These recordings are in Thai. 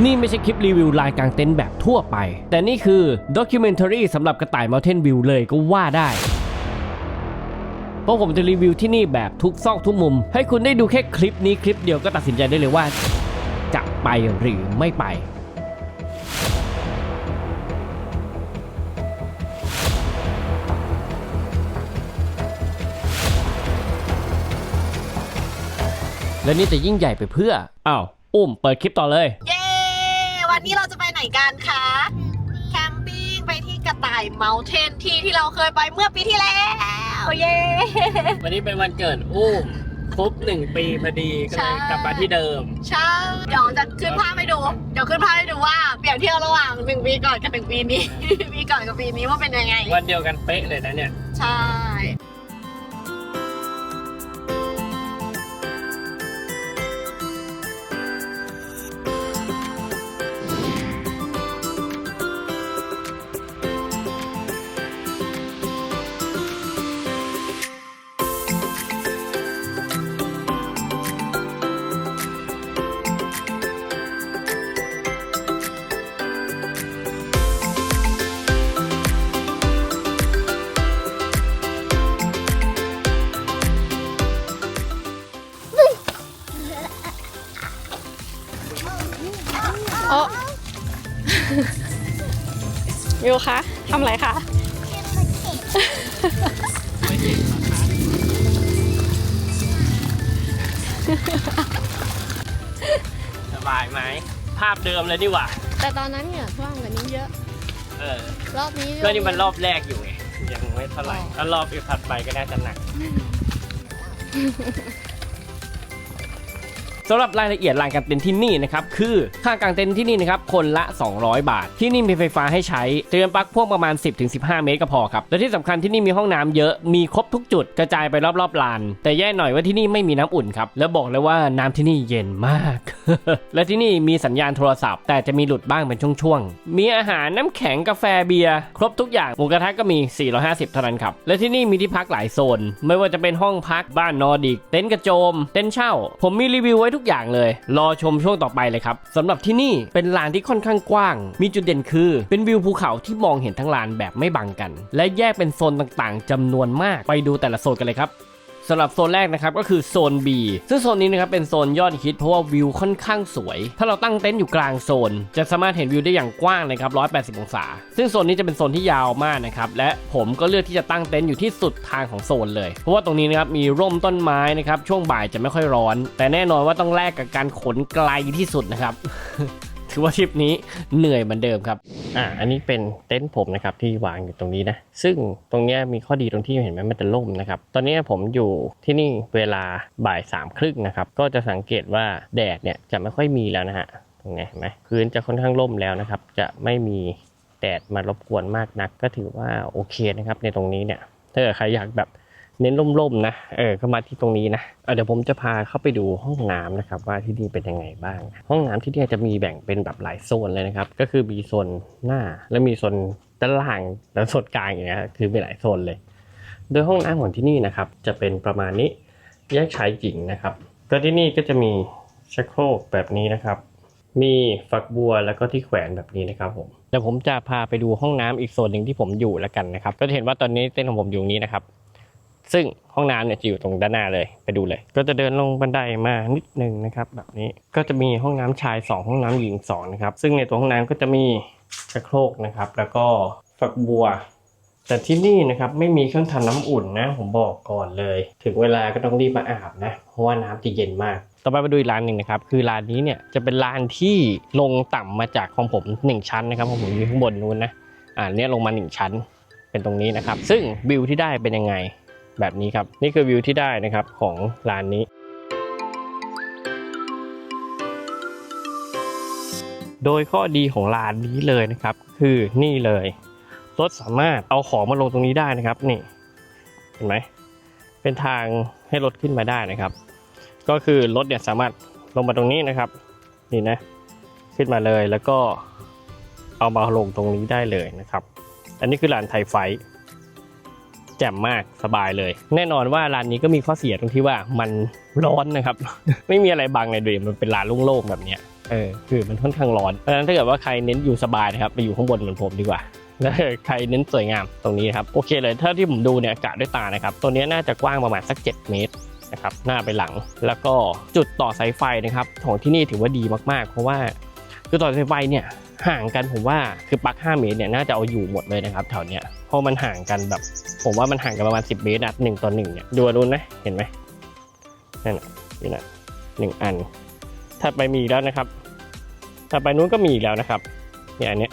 นี่ไม่ใช่คลิปรีวิวลายกลางเต็นท์แบบทั่วไป แต่นี่คือด็อกิเมนทารีสำหรับกระต่าย Mountain View เลยก็ว่าได้เพราะผมจะรีวิวที่นี่แบบทุกซอกทุกมุม ให้คุณได้ดูแค่คลิปนี้คลิปเดียวก็ตัดสินใจได้เลยว่า จะไปหรือไม่ไป และนี่จะยิ่งใหญ่ไปเพื่อ อ้าว อุ้มเปิดคลิปต่อเลยเย้ วันนี้เราจะไปไหนกันคะ แคมปิ้งไปที่กระต่ายเม t เทนที่ที่เราเคยไปเมื่อปีที่แล้ว เย้ วันนี้เป็นวันเกิดอุ้มครบหนึ่งปีพอดีก็เลยกลับมาที่เดิม ใช่ เดี๋ยวจะขึ้นภาพให้ดู เดี๋ยวขึ้นภาพให้ดูว่าเปรียบเทียบระหว่างหนึ่งปีก่อนกับหนึ่งปีนี้ ปีก่อนกับปีนี้ว่าเป็นยังไง วันเดียวกันเป๊ะเลยนะเนี่ย ใช่ วิวคะทำอะไรคะสบายไหม ภาพเดิมเลยนี่หว่า แต่ตอนนั้นเหงื่อท่วมกว่านี้เยอะ เออรอบนี้ก็นี่มันรอบแรกอยู่ไงยังไม่เท่าไหร่ถ้ารอบอีกถัดไปก็น่าจะหนัก สำหรับรายละเอียดลานกางเต็นท์ที่นี่นะครับคือค่ากางเต็นท์ที่นี่นะครับคนละ 200 บาท ที่นี่มีไฟฟ้าให้ใช้เตรียมปลั๊กพ่วงประมาณ 10-15 เมตรก็พอครับและที่สำคัญที่นี่มีห้องน้ำเยอะมีครบทุกจุดกระจายไปรอบๆลาน แต่แย่หน่อยว่าที่นี่ไม่มีน้ำอุ่นครับแล้วบอกเลยว่าน้ำที่นี่เย็นมาก และที่นี่มีสัญญาณโทรศัพท์ แต่จะมีหลุดบ้างเป็นช่วงๆมีอาหารน้ำแข็งกาแฟเบียร์ครบทุกอย่างหมูกระทะก็มี 450 เท่านั้นครับและที่นี่มีที่พักหลายโซน ไม่ว่าจะเป็นห้องพักบ้านนอร์ดิกเต็นท์กระโจม เต็นท์เช่า ผมมีรีวิวไว้ทุกอย่างเลย รอชมช่วงต่อไปเลยครับสำหรับที่นี่เป็นลานที่ค่อนข้างกว้าง มีจุดเด่นคือ เป็นวิวภูเขาที่มองเห็นทั้งลานแบบไม่บังกัน และแยกเป็นโซนต่างๆจำนวนมากไปดูแต่ละโซนกันเลยครับำหรับโซนแรกนะครับก็คือโซน B ซึ่งโซนนี้นะครับเป็นโซนยอดฮิตเพราะว่าวิวค่อนข้างสวย ถ้าเราตั้งเต็นท์อยู่กลางโซน จะสามารถเห็นวิวได้อย่างกว้างเลยครับ180 องศา ซึ่งโซนนี้จะเป็นโซนที่ยาวมากนะครับและผมก็เลือกที่จะตั้งเต็นท์อยู่ที่สุดทางของโซนเลย เพราะว่าตรงนี้นะครับมีร่มต้นไม้นะครับช่วงบ่ายจะไม่ค่อยร้อน แต่แน่นอนว่าต้องแลกกับการขนไกลที่สุดนะครับ ถือว่าทริปนี้เหนื่อยเหมือนเดิมครับ อ่า อันนี้เป็นเต็นท์ผมนะครับที่วางอยู่ตรงนี้นะ ซึ่งตรงนี้มีข้อดีตรงที่เห็นไหมมันจะล่มนะครับ ตอนนี้ผมอยู่ที่นี่เวลาบ่ายสามครึ่งนะครับ ก็จะสังเกตว่าแดดเนี่ยจะไม่ค่อยมีแล้วนะฮะ ตรงนี้เห็นไหมพื้นจะค่อนข้างล่มแล้วนะครับ จะไม่มีแดดมารบกวนมากนัก ก็ถือว่าโอเคนะครับในตรงนี้เนี่ย ถ้าเกิดใครอยากแบบ เน้นร่มๆนะเออก็มาที่ตรงนี้นะเเดี๋ยวผมจะพาเข้าไปดูห้องน้ำนะครับ ว่าที่นี่เป็นยังไงบ้าง ห้องน้ำที่นี่จะมีแบ่งเป็นแบบหลายโซนเลยนะครับ ก็คือมีโซนหน้าแล้วมีโซนด้านล่างแล้วโซนกลางอย่างเงี้ยคือมีหลายโซนเลย โดยห้องน้ำของที่นี่นะครับ จะเป็นประมาณนี้แยกชายหญิงนะครับก็ที่นี่ก็จะมีชักโครกแบบนี้นะครับ มีฝักบัวแล้วก็ที่แขวนแบบนี้นะครับผมเดี๋ยวผมจะพาไปดูห้องน้ำอีกโซนหนึ่งที่ผมอยู่แล้วกันนะครับ ก็จะเห็นว่าตอนนี้เต้นท์ของผมอยู่นี้นะครับ ซึ่งห้องน้ำเนี่ยจะอยู่ตรงด้านหน้าเลยไปดูเลย ก็จะเดินลงบันไดมานิดนึงนะครับ แบบนี้ก็จะมีห้องน้ำชาย 2 ห้องน้ำหญิง2นะครับซึ่งในตัวห้องน้ำก็จะมีชักโครกนะครับ แล้วก็ฝักบัว แต่ที่นี่นะครับไม่มีเครื่องทำน้ำอุ่นนะ ผมบอกก่อนเลย ถึงเวลาก็ต้องรีบมาอาบนะเพราะว่าน้ำจะเย็นมากต่อไปมาดูอีกร้านหนึ่งนะครับ คือร้านนี้เนี่ยจะเป็นร้านที่ลงต่ำมาจากของผม 1 ชั้นนะครับของผมอยู่ข้างบนนู้นนะอ่าเนี่ยลงมา 1 ชั้นเป็นตรงนี้นะครับ ซึ่งวิวที่ได้เป็นยังไง แบบนี้ครับ นี่คือวิวที่ได้นะครับของร้านนี้โดยข้อดีของร้านนี้เลยนะครับ คือนี่เลยรถสามารถเอาของมาลงตรงนี้ได้นะครับ นี่ เห็นไหมเป็นทางให้รถขึ้นมาได้นะครับ ก็คือรถเนี่ยสามารถลงมาตรงนี้นะครับ นี่นะ ขึ้นมาเลยแล้วก็เอามาลงตรงนี้ได้เลยนะครับ อันนี้คือร้านไทยไฟ จ่มมากสบายเลย แน่นอนว่าร้านนี้ก็มีข้อเสียตรงที่ว่ามันร้อนนะครับ ไม่มีอะไรบังเลยด้วยมันเป็นร้านโล่งๆแบบเนี้ยเออคือมันค่อนข้างร้อนเพราะฉะนั้นถ้าเกิดว่าใครเน้นอยู่สบายนะครับไปอยู่ข้างบนเหมือนผมดีกว่าแล้วใครเน้นสวยงามตรงนี้ครับโอเคเลยถ้าที่ผมดูเนี่ยกะด้วยตานะครับตัวนี้น่าจะกว้างประมาณสัก 7 เมตรนะครับหน้าไปหลัง แล้วก็จุดต่อสายไฟนะครับของที่นี่ถือว่าดีมากๆ เพราะว่าคือต่อสายไฟเนี่ย ห่างกันผมว่าคือปลั๊ก5เมตรเนี่ยน่าจะเอาอยู่หมดเลยนะครับแถวเนี้ยเพราะมันห่างกันแบบ ผมว่ามันห่างกันประมาณ 10 เมตรอะหนึ่งต่อหนึ่งเนี่ยดูนนู้นนะเห็นไหมนั่นน่ะนี่นะหนึ่งอันถัดไปมีแล้วนะครับถัดไปนู้นก็มีอีกแล้วนะครับเนี่ยอันเนี้ย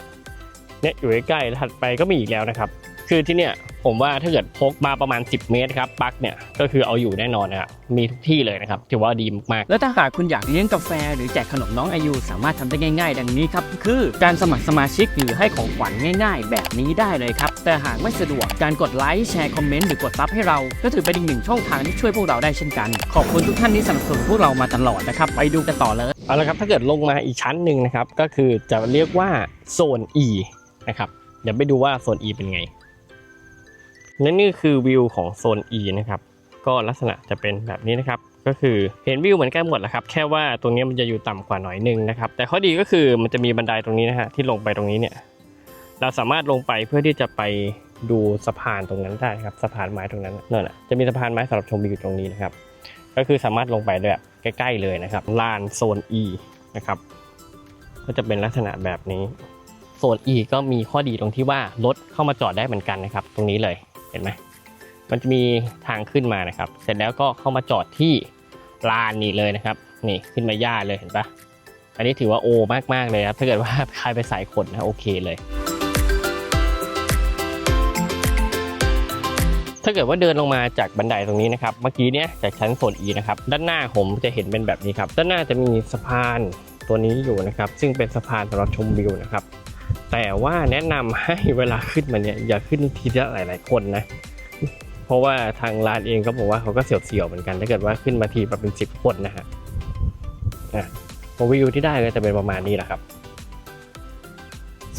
เนี่ยอยู่ใกล้ๆถัดไปก็มีอีกแล้วนะครับ คือที่เนี่ย ผมว่าถ้าเกิดพกมาประมาณ 10 เมตรครับปลั๊กเนี่ยก็คือเอาอยู่แน่นอนนะครับมีทุกที่เลยนะครับถือว่าดีมากแล้วถ้าหากคุณอยากเลี้ยงกาแฟหรือแจกขนมน้องอายุสามารถทำได้ง่าย ๆ ดังนี้ครับคือการสมัครสมาชิกหรือให้ของขวัญง่าย ๆ แบบนี้ได้เลยครับ แต่หากไม่สะดวกการกดไลค์แชร์คอมเมนต์หรือกดซับให้เรา ก็ถือเป็นอีกหนึ่งช่องทางที่ช่วยพวกเราได้เช่นกัน ขอบคุณทุกท่านที่สนับสนุนพวกเรามาตลอดนะครับไปดูกันต่อเลยๆเอาละครับถ้าเกิดลงมาอีกชั้นหนึ่งนะครับก็คือจะเรียกว่าโซน E นะครับเดี๋ยวไปดูว่าโซน E เป็นไง และนี่คือวิวของโซน E นะครับก็ลักษณะจะเป็นแบบนี้นะครับ ก็คือเห็นวิวเหมือนกันหมดแหละครับ แค่ว่าตรงนี้มันจะอยู่ต่ำกว่าหน่อยนึงนะครับ แต่ข้อดีก็คือมันจะมีบันไดตรงนี้นะฮะที่ลงไปตรงนี้เนี่ย เราสามารถลงไปเพื่อที่จะไปดูสะพานตรงนั้นได้ครับสะพานไม้ตรงนั้นนั่นแหละจะมีสะพานไม้สำหรับชมวิวตรงนี้นะครับ ก็คือสามารถลงไปแบบใกล้ๆเลยนะครับลานโซน E นะครับ ก็จะเป็นลักษณะแบบนี้โซน E ก็มีข้อดีตรงที่ว่ารถเข้ามาจอดได้เหมือนกันนะครับ ตรงนี้เลย เห็นไหมมันจะมีทางขึ้นมานะครับ เสร็จแล้วก็เข้ามาจอดที่ลานนี่เลยนะครับ นี่ขึ้นมาย่าเลยเห็นปะอันนี้ถือว่าโอมากๆเลยครับ ถ้าเกิดว่าใครไปสายขนนะโอเคเลย ถ้าเกิดว่าเดินลงมาจากบันไดตรงนี้นะครับ เมื่อกี้เนี้ยจากชั้นโซน E นะครับ ด้านหน้าผมจะเห็นเป็นแบบนี้ครับ ด้านหน้าจะมีสะพานตัวนี้อยู่นะครับ ซึ่งเป็นสะพานสำหรับชมวิวนะครับ แต่ว่าแนะนำให้เวลาขึ้นมาเนี่ยอย่าขึ้นทีละหลาย ๆ คนนะ เพราะว่าทางร้านเองก็บอกว่าเขาก็เสียวๆเหมือนกันถ้าเกิดว่าขึ้นมาทีแบบเป็นสิบคนนะฮะอะวิวที่ได้ก็จะเป็นประมาณนี้แหละครับ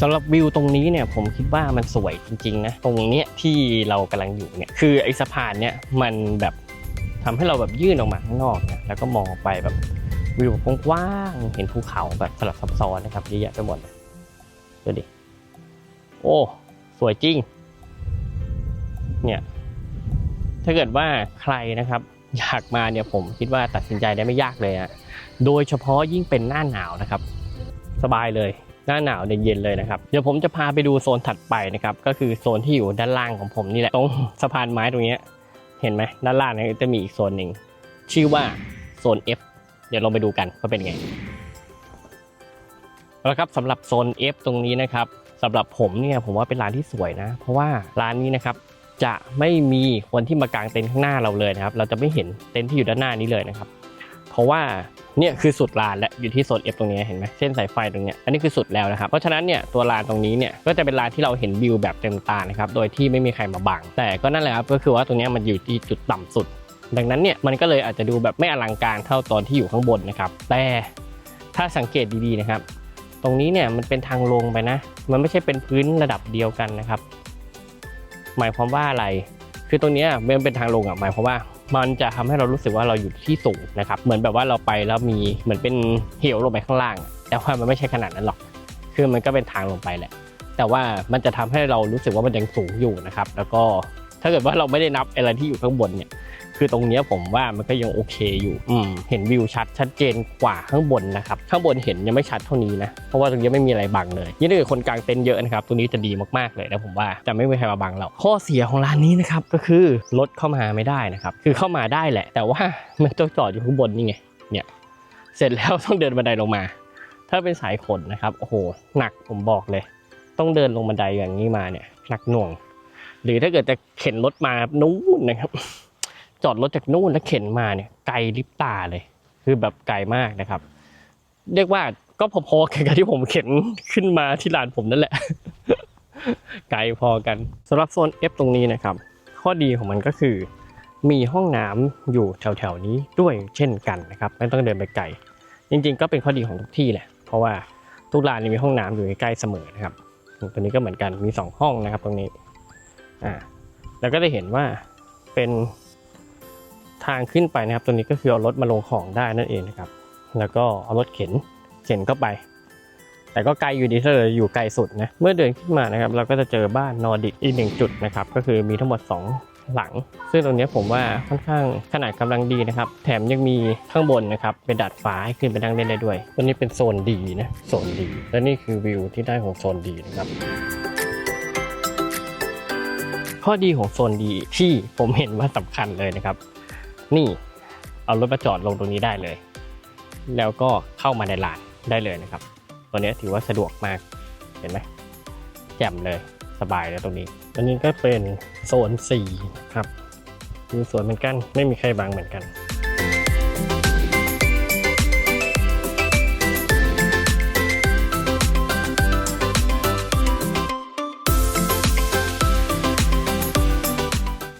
สำหรับวิวตรงนี้เนี่ยผมคิดว่ามันสวยจริงๆนะตรงเนี้ยที่เรากำลังอยู่เนี่ยคือไอ้สะพานเนี่ยมันแบบทำให้เราแบบยื่นออกมาข้างนอกเนี่ยแล้วก็มองไปแบบวิวกว้างๆเห็นภูเขาแบบสลับซับซ้อนนะครับเยอะแยะไปหมดเลย ดูดิ โอ้ สวยจริง เนี่ย ถ้าเกิดว่าใครนะครับ อยากมาเนี่ยผมคิดว่าตัดสินใจได้ไม่ยากเลยอะโดยเฉพาะยิ่งเป็นหน้าหนาวนะครับ สบายเลย หน้าหนาวเนี่ยเย็นเลยนะครับ เดี๋ยวผมจะพาไปดูโซนถัดไปนะครับ ก็คือโซนที่อยู่ด้านล่างของผมนี่แหละ ตรงสะพานไม้ตรงนี้ เห็นไหมด้านล่างเนี่ยจะมีอีกโซนหนึ่ง ชื่อว่าโซน F เดี๋ยวลองไปดูกันว่าเป็นไง เอาละครับสำหรับโซน F ตรงนี้นะครับสำหรับผมเนี่ยผมว่าเป็นร้านที่สวยนะ เพราะว่าร้านนี้นะครับจะไม่มีคนที่มากางเต็นท์ข้างหน้าเราเลยนะครับ เราจะไม่เห็นเต็นท์ที่อยู่ด้านหน้านี้เลยนะครับ เพราะว่าเนี่ยคือสุดลานและอยู่ที่โซน F ตรงนี้เห็นไหมเส้นสายไฟตรงเนี้ยอันนี้คือสุดแล้วนะครับเพราะฉะนั้นเนี่ยตัวลานตรงนี้เนี่ยก็จะเป็นลานที่เราเห็นวิวแบบเต็มตานะครับโดยที่ไม่มีใครมาบังแต่ก็นั่นแหละครับก็คือว่าตรงนี้มันอยู่ที่จุดต่ำสุด ดังนั้นเนี่ยมันก็เลยอาจจะดูแบบไม่อลังการเท่าตอนที่อยู่ข้างบนนะครับแต่ถ้าสังเกตดีๆนะครับ ตรงนี้เนี่ยมันเป็นทางลงไปนะ มันไม่ใช่เป็นพื้นระดับเดียวกันนะครับ หมายความว่าอะไร คือตรงนี้มันเป็นทางลงอะหมายความว่า มันจะทำให้เรารู้สึกว่าเราอยู่ที่สูงนะครับ เหมือนแบบว่าเราไปแล้วมีเหมือนเป็นเหวลงไปข้างล่าง แต่ว่ามันไม่ใช่ขนาดนั้นหรอก คือมันก็เป็นทางลงไปแหละ แต่ว่ามันจะทำให้เรารู้สึกว่ามันยังสูงอยู่นะครับ แล้วก็ ถ้าเกิดว่าเราไม่ได้นับอะไรที่อยู่ข้างบนเนี่ย คือตรงนี้ผมว่ามันก็ยังโอเคอยู่อืเห็นวิวชัดชัดเจนกว่าข้างบนนะครับ ข้างบนเห็นยังไม่ชัดเท่านี้นะ เพราะว่าตรงนี้ไม่มีอะไรบังเลยยิ่งถ้าเกิดคนกลางเต็นท์เยอะนะครับตรงนี้จะดีมากๆเลยนะผมว่าจะไม่มีใครมาบังเราข้อเสียของร้านนี้นะครับก็คือรถเข้ามาไม่ได้นะครับ คือเข้ามาได้แหละ แต่ว่ามันต้องจอดอยู่ข้างบนนี่ไงเนี่ยเสร็จแล้วต้องเดินบันไดลงมา ถ้าเป็นสายขนนะครับโอ้โหหนักผมบอกเลย ต้องเดินลงบันไดอย่างนี้มาเนี่ยหนักหน่วง หรือถ้าเกิดจะเข็นรถมานู้นนะครับ จอดรถจากนู่นแล้วเข็นมาเนี่ยไกลลิบตาเลย คือแบบไกลมากนะครับ เรียกว่าก็พอๆกันกับที่ผมเข็นขึ้นมาที่ลานผมนั่นแหละ ไกลพอกันสำหรับโซน F ตรงนี้นะครับ ข้อดีของมันก็คือมีห้องน้ำอยู่แถวๆนี้ด้วยเช่นกันนะครับ ไม่ต้องเดินไปไกลจริงๆ ก็เป็นข้อดีของทุกที่แหละเพราะว่าทุกร้านมีห้องน้ำอยู่ใกล้เสมอนะครับตัวนี้ก็เหมือนกันมีสองห้องนะครับตรงนี้ อ่าแล้วก็ได้เห็นว่าเป็นทางขึ้นไปนะครับ ตัวนี้ก็คือเอารถมาลงของได้นั่นเองนะครับ แล้วก็เอารถเข็นเข็นเข้าไป แต่ก็ไกลอยู่ดีถ้าเธออยู่ไกลสุดนะ เมื่อเดินขึ้นมานะครับ เราก็จะเจอบ้านนอร์ดิกอีกหนึ่งจุดนะครับ ก็คือมีทั้งหมด 2 หลัง ซึ่งตรงนี้ผมว่าค่อนข้างขนาดกำลังดีนะครับ แถมยังมีข้างบนนะครับ เป็นดาดฟ้าให้ขึ้นไปนั่งเล่นได้ด้วย ตัวนี้เป็นโซนดีนะ โซนดี และนี่คือวิวที่ได้ของโซนดีนะครับ ข้อดีของโซนดีที่ผมเห็นว่าสำคัญเลยนะครับ นี่เอารถมาจอดลงตรงนี้ได้เลย แล้วก็เข้ามาในลานได้เลยนะครับตัวนี้ถือว่าสะดวกมากเห็นไหมแจ่มเลยสบายเลยตรงนี้อันนี้ก็เป็นโซน4ครับมีสวนเหมือนกันไม่มีใครบังเหมือนกัน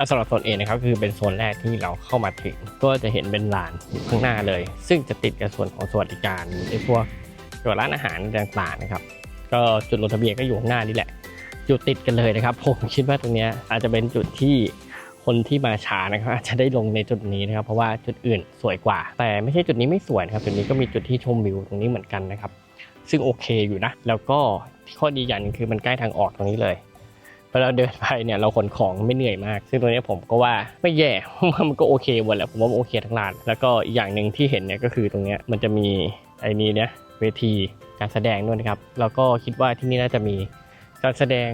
สำหรับโซนเอนะครับคือเป็นโซนแรกที่เราเข้ามาถึง ก็จะเห็นเป็นลานข้างหน้าเลย ซึ่งจะติดกับส่วนของสวัสดิการไอ้พวกเกี่ยวกับร้านอาหารต่างๆนะครับ ก็จุดลงทะเบียนก็อยู่ข้างหน้านี่แหละ จุดติดกันเลยนะครับ ผมคิดว่าตรงนี้อาจจะเป็นจุดที่คนที่มาช้านะครับอาจจะได้ลงในจุดนี้นะครับ เพราะว่าจุดอื่นสวยกว่า แต่ไม่ใช่จุดนี้ไม่สวยนะครับจุดนี้ก็มีจุดที่ชมวิวตรงนี้เหมือนกันนะครับ ซึ่งโอเคอยู่นะ แล้วก็ข้อดีอย่างหนึงคือมันใกล้ทางออกตรงนี้เลย เวลาเดินไปเนี่ยเราขนของไม่เหนื่อยมาก ซึ่งตัวเนี้ผมก็ว่าไม่แย่มันก็โอเคหมดแหละผมว่ามันโอเคทั้งร้าน แล้วก็อีกอย่างหนึ่งที่เห็นเนี่ยก็คือตรงเนี้ยมันจะมีไอ้นี้เนี่ยเวทีการแสดงด้วยนะครับ แล้วก็คิดว่าที่นี่น่าจะมีการแสดง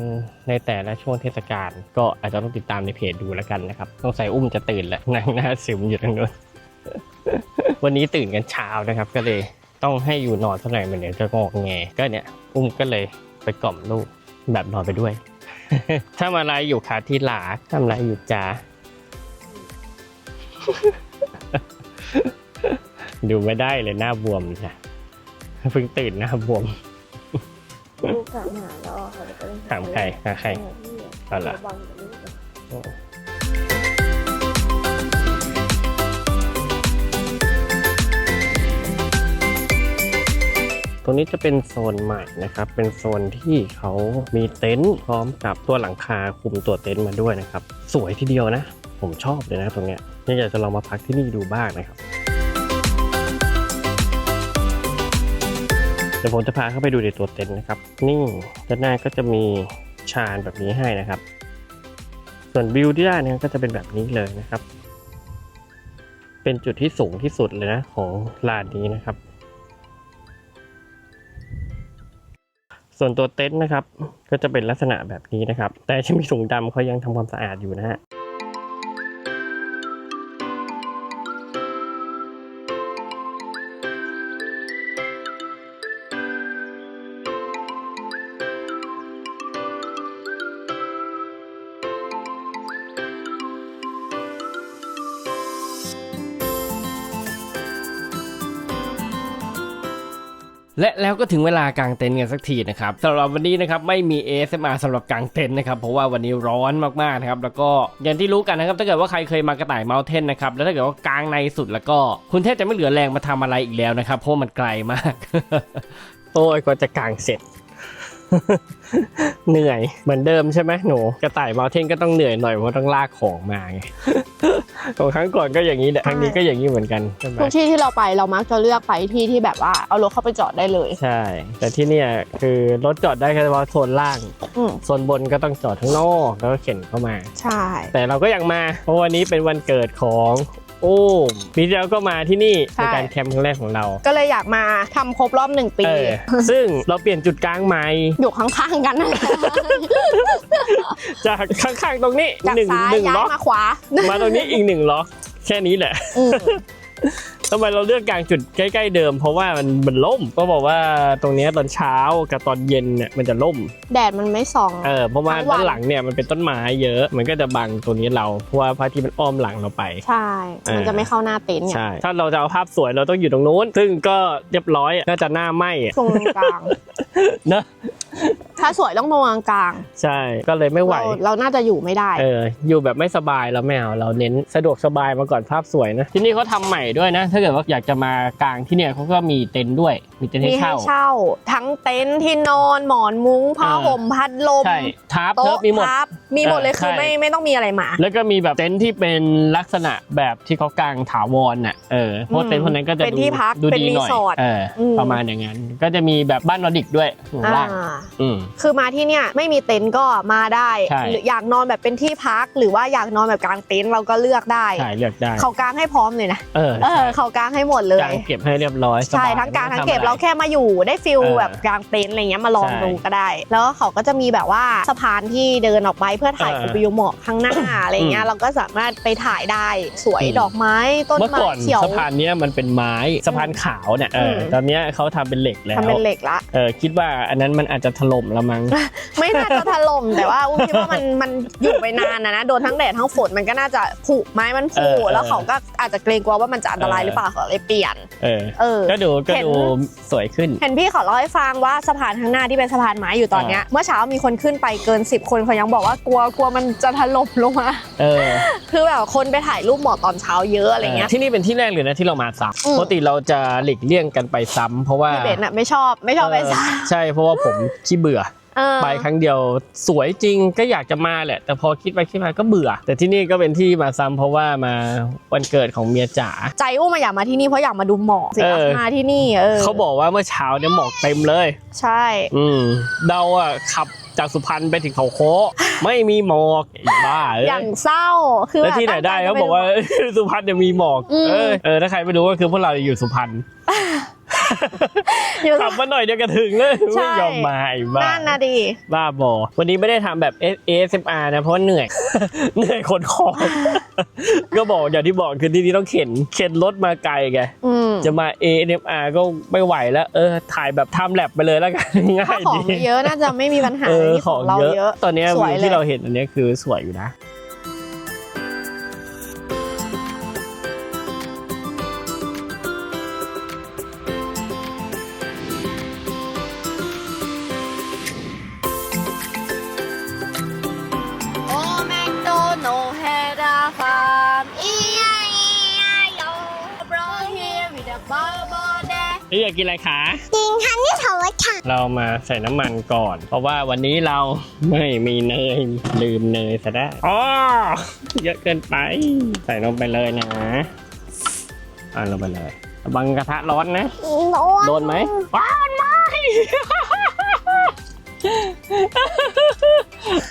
ในแต่ละช่วงเทศกาลก็อาจจะต้องติดตามในเพจดูแล้วกันนะครับต้องใส่อุ้มจะตื่นแล้วนั่งหน้าซึมอยู่ตรงนู้นวันนี้ตื่นกันเช้านะครับ ก็เลยต้องให้อยู่นอนสักหน่อยเหมือนเดี๋ยวจะงอกแงก็เนี่ยอุ้มก็เลยไปกล่อมลูกแบบนอนไปด้วย ทำอะไรอยู่คะที่หลาทำอะไรอยู่จ้าดูไม่ได้เลยหน้าบวมจ้ะเพิ่งตื่นหน้าบวมลูกถามหาแล้วค่ะแล้วก็เลยถามใครหาใครเอาล่ะบังกับลูกต รงนี้จะเป็นโซนใหม่นะครับ เป็นโซนที่เขามีเต็นท์พร้อมกับตัวหลังคาคุมตัวเต็นท์มาด้วยนะครับ สวยทีเดียวนะ ผมชอบเลยนะตรงเนี้ยอยากจะลองมาพักที่นี่ดูบ้างนะครับเดี๋ยวผมจะพาเข้าไปดูในตัวเต็นท์นะครับ นี่ด้านหน้าก็จะมีชานแบบนี้ให้นะครับ ส่วนวิวที่ได้นี่ก็จะเป็นแบบนี้เลยนะครับ เป็นจุดที่สูงที่สุดเลยนะของลานนี้นะครับ ส่วนตัวเต็นท์นะครับ ก็จะเป็นลักษณะแบบนี้นะครับ แต่จะมีถุงดำเขายังทำความสะอาดอยู่นะฮะ และแล้วก็ถึงเวลากางเต็นท์กันสักทีนะครับสำหรับวันนี้นะครับไม่มี ASMR สำหรับกางเต็นท์นะครับเพราะว่าวันนี้ร้อนมากๆนะครับแล้วก็อย่างที่รู้กันนะครับถ้าเกิดว่าใครเคยมากระต่ายเมาเทนนะครับแล้วถ้าเกิดว่ากางในสุดแล้วก็คุณแทบจะไม่เหลือแรงมาทำอะไรอีกแล้วนะครับเพราะมันไกลมาก โอ้ยก็จะกางเสร็จ เหนื่อยเหมือนเดิมใช่ไหมหนูกระต่ายเมาเทนก็ต้องเหนื่อยหน่อยเพราะต้องลากของมาไงของครั้งก่อนก็อย่างนี้แหละครั้งนี้ก็อย่างนี้เหมือนกันใช่ไหมทุกที่ที่เราไปเรามักจะเลือกไปที่ที่แบบว่าเอารถเข้าไปจอดได้เลย ใช่ แต่ที่เนี่ยคือรถจอดได้แค่เฉพาะโซนล่างอืมโซนบนก็ต้องจอดข้างนอกแล้วก็เข็นเข้ามา ใช่ แต่เราก็ยังมาเพราะวันนี้เป็นวันเกิดของ โอ้มปีที่แล้วก็มาที่นี่เป็นการแคมป์ครั้งแรกของเรา ก็เลยอยากมาทำครบรอบหนึ่งปี เออซึ่งเราเปลี่ยนจุดกลางใหม่ อยู่ข้างๆกันนั่นแหละจากข้างๆตรงนี้จากหนึ่งซ้ายหนึ่งย้าล็ยอกมาขวามาตรงนี้อีกหนึ่งล็อกแค่นี้แหละ อืม ทำไมเราเลือกกลางจุดใกล้ ๆ เดิม เพราะว่ามันมันล่มก็บอกว่าตรงเนี้ยตอนเช้ากับตอนเย็นเนี่ยมันจะล่ม แดดมันไม่ส่อง เออเพราะว่าทั้งวัน ด้านหลังเนี่ยมันเป็นต้นไม้เยอะ มันก็จะบังตัวนี้เราเพราะว่าพระอาทิตย์มันอ้อมหลังเราไป ใช่มันจะไม่เข้าหน้าเต็นท์ไงใช่ ถ้าเราจะเอาภาพสวยเราต้องอยู่ตรงนู้น ซึ่งก็เรียบร้อยอะน่าจะหน้าไหมอะตรงกลางเนอะใช่ถ้าสวยต้องตรงกลางใช่ก็เลยไม่ๆไหว เราเราน่าจะอยู่ไม่ได้ เอออยู่แบบไม่สบายเราไม่เอาเราเน้นสะดวกสบายมาก่อนภาพสวยนะ ที่นี่เขาทำใหม่ด้วยนะถ้าเกิดว่าอยากจะมากางที่เนี่ยเขาก็มีเต็นท์ด้วย มีเต็นท์มีให้ให้เช่า เช่า ทั้งเต็นท์ที่นอนหมอนมุ้งผ้าเออ ห่มพัดลมใช่ทาร์ปเทิโต๊ะร์ฟมีหมด พับมีหมดเลยเออคือใช่ ไม่ไม่ต้องมีอะไรมา แล้วก็มีแบบเต็นท์ที่เป็นลักษณะแบบที่เขากางถาวรน่ะเออเพราะเต็นท์พวกนั้นก็จะเป็นดูที่พักดูเป็นดีหน่อยรีสอร์ทเอออม ประมาณอย่างนั้น ก็จะมีแบบบ้านนอร์ดิกด้วยข้างอ่าล่างอืม คือมาที่เนี่ยไม่มีเต็นท์ก็มาได้ใช่ หรืออยากนอนแบบเป็นที่พัก หรือว่าอยากนอนแบบกลางเต็นท์เราก็เลือกได้ใช่เลือกได้เขากางให้พร้อมเลยนะ เออเอใช่อเขากางให้หมดเลยกางเก็บให้เรียบร้อยสบใช่ยทั้งกลางไม่ทั้งต้อเก็บทำอะไรเราแค่มาอยู่ได้ฟิลเออแบบกลางเต็นท์อะไรเงี้ยมาลองใช่ดูก็ได้ แล้วเขาก็จะมีแบบว่าสะพานที่เดินออกไปเพื่อถ่ายเออกับวิวหมอกข้างหน้าอะไรเงี้อืยมเราก็สามารถไปถ่ายได้สวยอืม ดอกไม้ต้นเมื่อไม้ก่อนเขียว สะพานเนี้ยมันเป็นไม้สะพานขาวเนี่ยเอออม ตอนเนี้ยเขาทำเป็นเหล็กแล้วทำเป็นเหล็กละ เออคิดว่าอันนั้นมันอาจจะถล่มละมั้ง ไม่น่าจะถล่ม แต่ว่าอุ้มคิดว่ามันมันอยู่ไปนานนะนะโดนทั้งแดดทั้งฝนมันก็น่าจะผุไม้มันผุเออแล้วเขาก็อาจจะเกรงกลัวว่ามันจะอันตรายเออหรือเปล่าเขาเลยเปลี่ยน เออ เออ ก็ดูก็เห็น ดูสวยขึ้น เห็นพี่เขาเล่าให้ฟังว่าสะพานข้างหน้าที่เป็นสะพานไม้อยู่ตอนเนี้ยเมื่อเช้ามีคนขึ้นไปเกิน 10 คนเขายังบอกว่ากลัวกลัวมันจะถล่มลงมา เออคือแบบคนไปถ่ายรูปหมอกตอนเช้าเยอะอะไรเงี้ย ที่นี่เป็นที่แรกเลยนะที่เรามาซ้อืมำปกติเราจะหลีกเลี่ยงกันไปซ้ำเพราะว่าพี่เบนอะไม่ชอบไม่ชอบไปซะ เออใช่เพราะว่าผมขี้เบื่อเออ ไปครั้งเดียวสวยจริงก็อยากจะมาแหละ แต่พอคิดไปคิดมาก็เบื่อ แต่ที่นี่ก็เป็นที่มาซ้ำเพราะว่ามาวันเกิดของเมียจ๋าใจอุ้มมาอยากมาที่นี่เพราะอยากมาดูหมอกสิเออมาที่นี่เออเขาบอกว่าเมื่อเช้าเนี่ยหมอกเต็มเลย ใช่ อืมเดาอะขับจากสุพรรณไปถึงเขาโค้กไม่มีหมอกไอ้บ้าเอ้ยอย่างเศร้าคือแล้วแบบที่ไหนได้ตั้งใจเขาจะปบอกว่าสุพรรณเนี่ยมีหมอกอืมเออเออถ้าใครไม่รู้ก็คือพวกเราอยู่สุพรรณ อยู่ ขับมาหน่อยเดียวก็ถึงเลยใช่ ไม่ยอมมาไอ้บ้านั่นนะดิบ้าบอ วันนี้ไม่ได้ทำแบบ ASMR นะ เพราะว่าเหนื่อย เหนื่อยขนของ ก็บอกอย่างที่บอกคือที่นี่ต้องเข็นเข็นรถมาไกลไง อืมจะมา ASMR ก็ไม่ไหวแล้ว เออ ถ่ายแบบทำแลบไปเลยแล้วกัน ง่าถ้ายของดีไม่เยอะน่าจะไม่มีปัญหาเออที่ขขอองงเราเยเยอะ อะ ตอนเนี้ยสวยวิวเลย ที่เราเห็นอันเนี้ยคือสวยอยู่นะ นี่อยากกินอะไรคะจริงทันที่เขาว่าค่ะเรามาใส่น้ำมันก่อน เพราะว่าวันนี้เราไม่มีเนยลืมเนยซะได้อ๋อเยอะเกินไป ใส่ลงไปเลยนะอ่าลงไปเลยระวังกระทะร้อนนะ โดนไหมว้าวไม่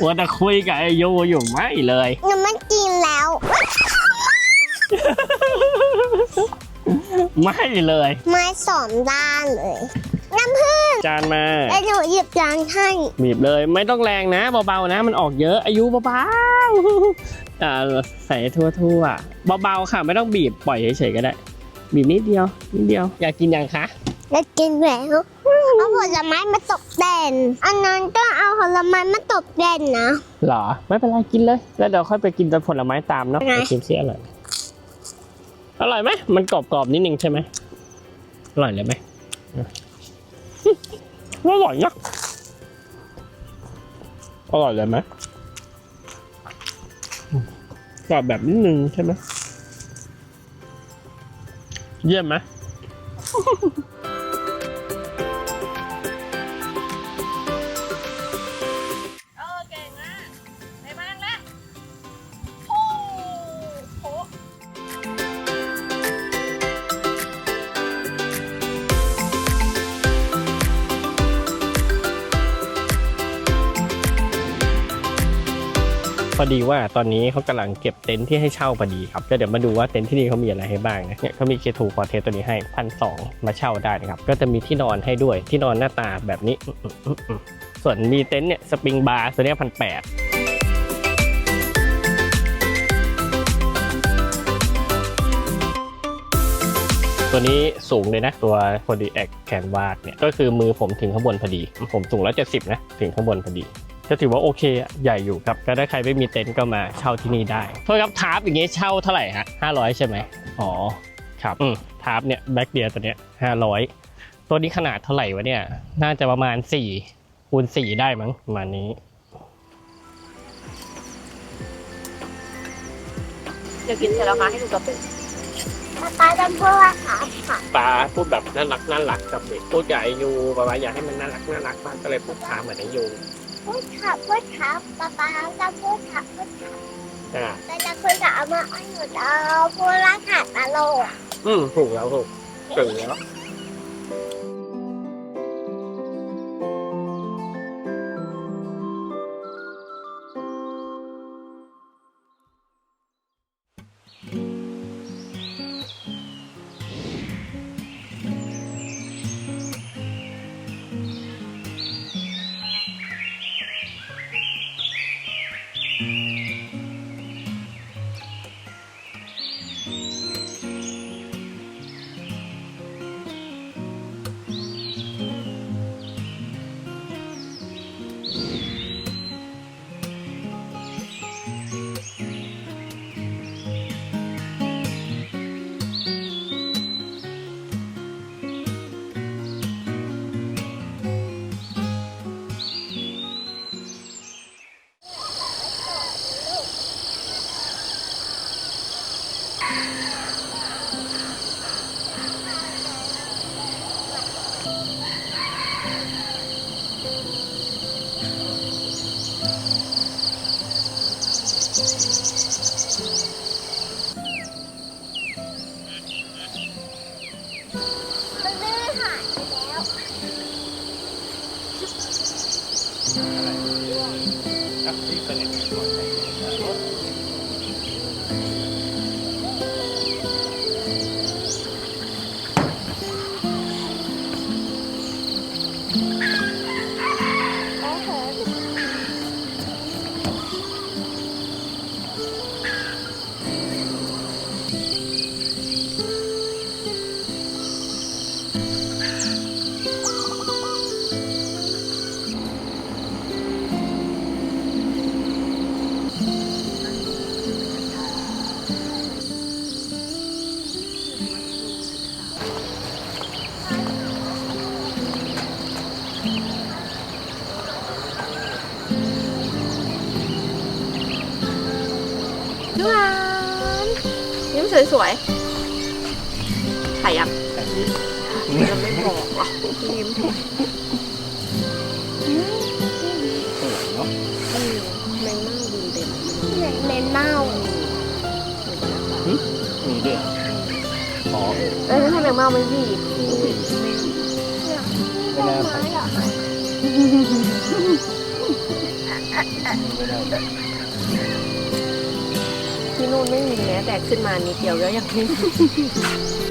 ว่าแต่คุยกับไอโยอยู่ไม่เลยหนูไม่กินแล้ว ไม่เลยมาสองด้านเลยน้ำผึ้งจานมาแล้วหนูหยิบจานให้บีบเลยไม่ต้องแรงนะเบาๆนะมันออกเยอะอายุเบาๆอ่าใส่ทั่วๆเบาๆค่ะ ไม่ต้องบีบปล่อยเฉยๆก็ได้ บีบนิดเดียวนิดเดียว อยากกินยังคะแล้วกินแล้วเอาผลไม้มาตกแต่งอันนั้นก็เอาผลไม้มาตกแต่งนะหรอ ไม่เป็นไรกินเลย แล้วเดี๋ยวค่อยไปกินแต่ผลไม้ตามเนาะไงไปชิมซิอร่อย อร่อยไหมมันกรอบๆนิดนึงใช่ไหมอร่อยเลยไหมอร่อยนะอร่อยเลยไหมกรอบแบบนิดนึงใช่ไหมเยี่ยมไหม พอดีว่าตอนนี้เขากำลังเก็บเต็นท์ที่ให้เช่าพอดีครับก็เดี๋ยวมาดูว่าเต็นท์ที่นี่เขามีอะไรให้บ้างนะเนี่ยเขามีเคทูคอเทสตัวนี้ให้พันสองมาเช่าได้นะครับก็จะมีที่นอนให้ด้วยที่นอนหน้าตาแบบนี้ ส่วนมีเต็นท์เนี่ยสปริงบาร์ตัวนี้พันแปดตัวนี้สูงเลยนะ ตัว p o d y X Canvas เนี่ยก็คือมือผมถึงข้างบนพอดี ผมสูงแล้วเจ็ดสิบนะ ถึงข้างบนพอดี ก็ถือว่าโอเคอะใหญ่อยู่ครับก็ถ้าใครไม่มีเต็นท์ก็มาเช่าที่นี่ได้โทษครับทาร์ปอย่างงี้เช่าเท่าไหร่ฮะห้าร้อยใช่ไหมอ๋อครับอืมทาร์ปเนี่ยแบ็กเดียตัวเนี้ยห้าร้อยตัวนี้ขนาดเท่าไหร่วะเนี่ย น่าจะประมาณ4คูคูณสี่ได้มั้งประมาณนี้เดี๋ยวกินเสร็จแล้วมาให้ดูกระปุกป๊าป๊าจะพูดว่าขาค่ะปาพูดแบบน่ารักน่ารักกับเด็กพูดกับไอยูปาอยากให้มันน่ารักน่ารักมากก็เลยพูดถามเหมือนไอยู พูดค่ะพูดค่ะป๊าป๊าจะพูดค่ะพูดค่ะอ่าแต่จะคุยกับอาม่าอ้อยหนูจะเอาพูดว่าขาตลก อืมถูกแล้วถูกถูกแล้ว สวยๆถ่ายยังยังไม่บอกอะยิ้มแมงเม่าบินเต็มเหม็นเน่ามีด้วยเหรออ๋อเอ้ยไม่ใช่แมงเม่ามันบีบไม่น่าใส่ไม้เหรอไม่น่าใส่ ที่นู่นไม่มีแม้แต่ขึ้นมานิดเดียวแล้วยังไม่มี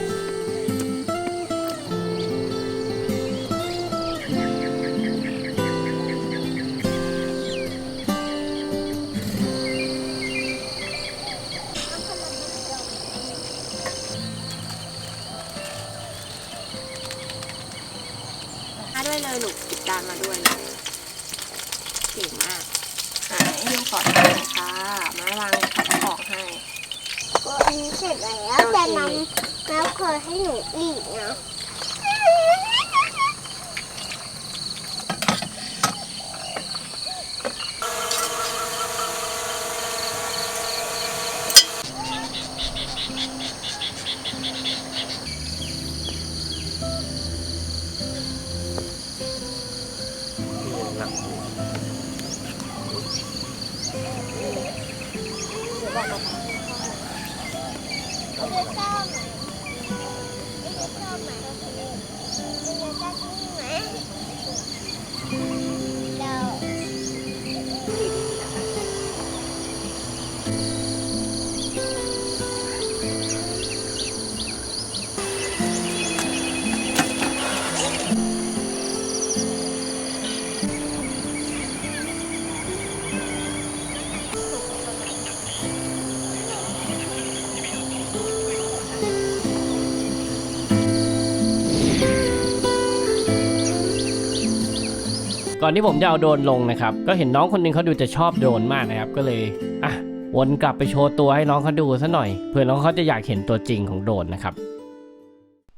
ก่อนที่ผมจะเอาโดนลงนะครับ ก็เห็นน้องคนหนึงเขาดูจะชอบโดนมากนะครับ ก็เลยอะวนกลับไปโชว์ตัวให้น้องเขาดูซะหน่อย เผื่อน้องเขาจะอยากเห็นตัวจริงของโดนนะครับ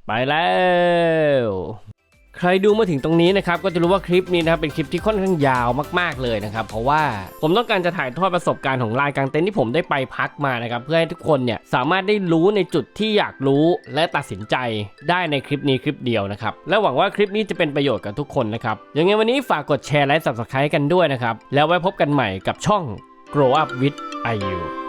ไปแล้ว ใครดูมาถึงตรงนี้นะครับก็จะรู้ว่าคลิปนี้นะครับเป็นคลิปที่ค่อนข้างยาวมากๆเลยนะครับเพราะว่าผมต้องการจะถ่ายทอดประสบการณ์ของลานกลางเต็นท์ที่ผมได้ไปพักมานะครับเพื่อให้ทุกคนเนี่ยสามารถได้รู้ในจุดที่อยากรู้และตัดสินใจได้ในคลิปนี้คลิปเดียวนะครับและหวังว่าคลิปนี้จะเป็นประโยชน์กับทุกคนนะครับยังไงวันนี้ฝากกดแชร์และ subscribe กันด้วยนะครับแล้วไว้พบกันใหม่กับช่อง Grow Up with IU